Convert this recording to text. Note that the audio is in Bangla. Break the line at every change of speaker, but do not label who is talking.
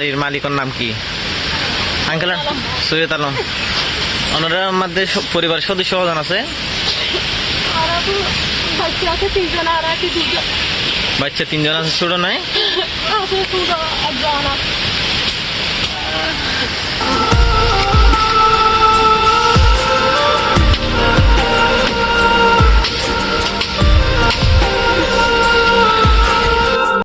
বাড়ির মালিকের নাম কি? আঙ্কেল সৈয়দ আলম। ওনারা মধ্যে স- পরিবারের সদস্য কজন আছে?
বাচ্চা তিনজন আছে
ছোট
নয়?